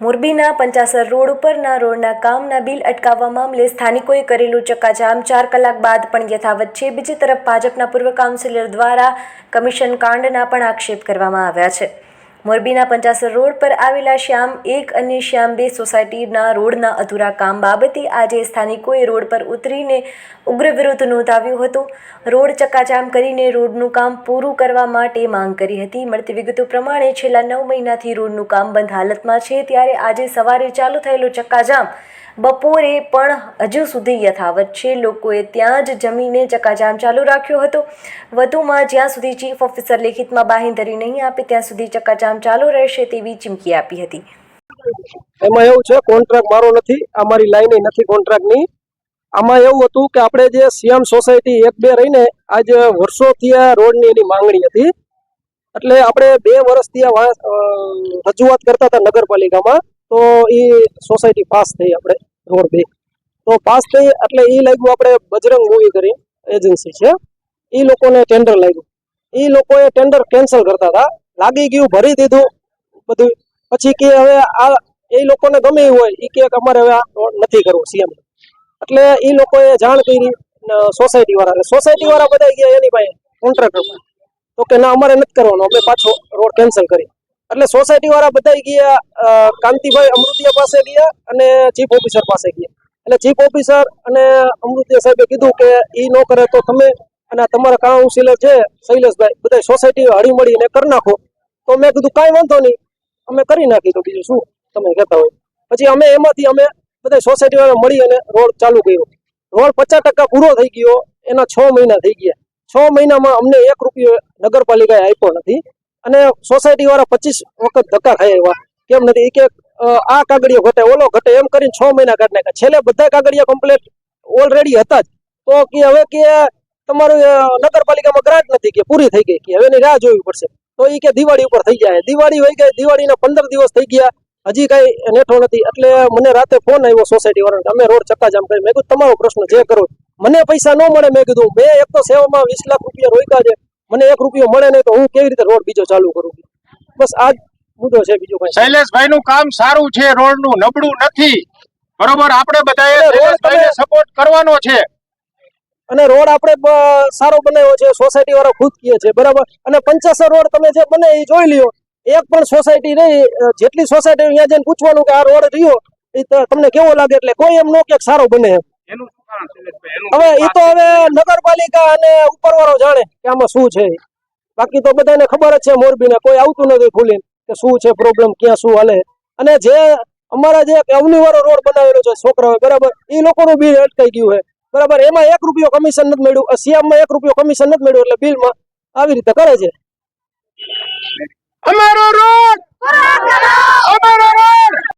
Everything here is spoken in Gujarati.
મોરબીના પંચાસર રોડ ઉપરના રોડના કામના બિલ અટકાવવા મામલે સ્થાનિકોએ કરેલું ચક્કાજામ ચાર કલાક બાદ પણ યથાવત છે. બીજી તરફ ભાજપના પૂર્વ કાઉન્સિલર દ્વારા કમિશન કાંડના પણ આક્ષેપ કરવામાં આવ્યા છે. મોરબીના પંચાસર રોડ પર આવેલા શ્યામ એક અને શ્યામ બે સોસાયટીના રોડના અધૂરા કામ બાબતે આજે સ્થાનિકોએ રોડ પર ઉતરીને ઉગ્ર વિરોધ નોંધાવ્યો હતો. રોડ ચક્કાજામ કરીને રોડનું કામ પૂરું કરવા માટે માંગ કરી હતી. મળતી વિગતો પ્રમાણે છેલ્લા નવ મહિનાથી રોડનું કામ બંધ હાલતમાં છે. ત્યારે આજે સવારે ચાલુ થયેલો ચક્કાજામ બપોરે પણ હજુ સુધી યથાવત છે. લોકોએ ત્યાં જ જમીને ચકાજામ ચાલુ રાખ્યો હતો. વધુમાં જ્યાં સુધી ચીફ ઓફિસર લેખિતમાં બાંહેધરી નહીં આપે, ત્યાં સુધી ચકાજામ ચાલુ રહેશે તેવી ચીમકી આપી હતી. એમાં એવું છે કોન્ટ્રાક્ટ મારો નથી અમારી મારી લાઈન નથી કોન્ટ્રાક્ટની આમાં એવું હતું કે આપણે જે સીએમ સોસાયટી એક બે રહીને આજ વર્ષોથી આ રોડની એની માંગણી હતી. એટલે આપણે બે વર્ષથી આ રજૂઆત કરતા હતા નગરપાલિકામાં. તો એ સોસાયટી પાસ થઈ આપણે, રોડ બે. તો પાસ થઈ એટલે એ લાગ્યું આપણે બજરંગ મૂવી કરી એજન્સી છે. એ લોકોને ટેન્ડર લાગ્યું. એ લોકોએ ટેન્ડર કેન્સલ કરતા હતા. લાગી ગયું, ભરી દીધું બધું. પછી કે હવે આ, એ લોકોને ગમે એવું હોય એ કે અમારે હવે આ નથી કરવું સીએમ એટલે એ લોકોએ જાણ કરી સોસાયટી વાળા સોસાયટી વાળા બધા ગયા એની પાસે કોન્ટ્રાક્ટર તો કે ના, અમારે નથી કરવાનો, અમે પાછો રોડ કેન્સલ કરી એટલે સોસાયટી વાળા બધા ગયા કાંતિભાઈ અમૃતિયા પાસે ગયા અને ચીફ ઓફિસર પાસે ગયા. એટલે ચીફ ઓફિસર અને અમૃતિયા સાહેબે કીધું કે એ ન કરે તો તમે અને તમારા કાઉન્સિલર છે, શૈલેષભાઈ બધા સોસાયટી હળી મળીને કરી નાખો. તો મેં કીધું, કાંઈ વાંધો નહીં. અમે કરી નાખી તો બીજું શું તમે કહેતા હોય. પછી અમે એમાંથી અમે બધા સોસાયટી વાળા મળી અને રોડ ચાલુ કર્યો. રોડ પચાસ ટકા પૂરો થઈ ગયો, એના છ મહિના થઈ ગયા. છ મહિનામાં અમને એક રૂપિયો નગરપાલિકાએ આપ્યો નથી. અને સોસાયટી વાળા પચીસ વખત ધક્કા ખાય એવા. કેમ નથી? કે આ કાગળિયો ઘટે, ઓલો ઘટે, એમ કરીને છ મહિના કાઢી નાખ્યા. છેલ્લે બધા કાગળિયા કમ્પ્લેટ ઓલરેડી હતા જ. તો કે હવે કે તમારું નગરપાલિકામાં ગ્રાન્ટ નથી કે, પૂરી થઈ ગઈ કે, હવે એની રાહ જોવી પડશે. તો એ કે દિવાળી ઉપર થઈ જાય દિવાળી હોય ગઈ, દિવાળીના પંદર દિવસ થઈ ગયા. હજી કઈ નેઠો નથી. એટલે મને રાતે ફોન આવ્યો સોસાયટી વાળા અમે રોડ ચક્કાજામ કરી. મેં કીધું, તમારો પ્રશ્ન જે કરો. મને પૈસા ન મળે, મેં કીધું, મેં એક તો સેવામાં વીસ લાખ રૂપિયા રોક્યા છે. મને એક રૂપિયો મળે નહીં તો હું કેવી રીતે રોડ બીજો ચાલુ કરું? બસ આ મુદ્દો છે બીજો કઈ. શૈલેષભાઈ નું કામ સારું છે રોડનું નબળું નથી. બરોબર આપણે બધાએ સપોર્ટ કરવાનો છે. અને રોડ આપણે સારો બનાવ્યો છે સોસાયટી વાળા ખુદ કહે છે બરાબર? અને પંચાસર રોડ તમે જે બને એ જોઈ લ્યો. એક પણ સોસાયટી નહીં જેટલી સોસાયટી અહીંયા જઈને પૂછવાનું કે આ રોડ રહ્યો એ તમને કેવો લાગે? એટલે કોઈ એમ નો કે સારો બને એમ. હવે એ તો હવે નગરપાલિકા અને ઉપર વાળો જાણે કે આમાં શું છે. બાકી તો બધાને ખબર જ છે મોરબીને. કોઈ આવતું નથી ખુલીને કે શું છે પ્રોબ્લેમ ક્યાં શું હાલે. અને જે અમારા જે અવની વાળો રોડ બનાવેલો છે છોકરાઓ બરાબર? એ લોકોનું બિલ અટકાઈ ગયું છે. બરાબર? એમાં એક રૂપિયો કમિશન નથી મળ્યું. સીએમમાં એક રૂપિયો કમિશન નથી મળ્યું એટલે બિલમાં આવી રીતે કરે છે. અમારો રોડ!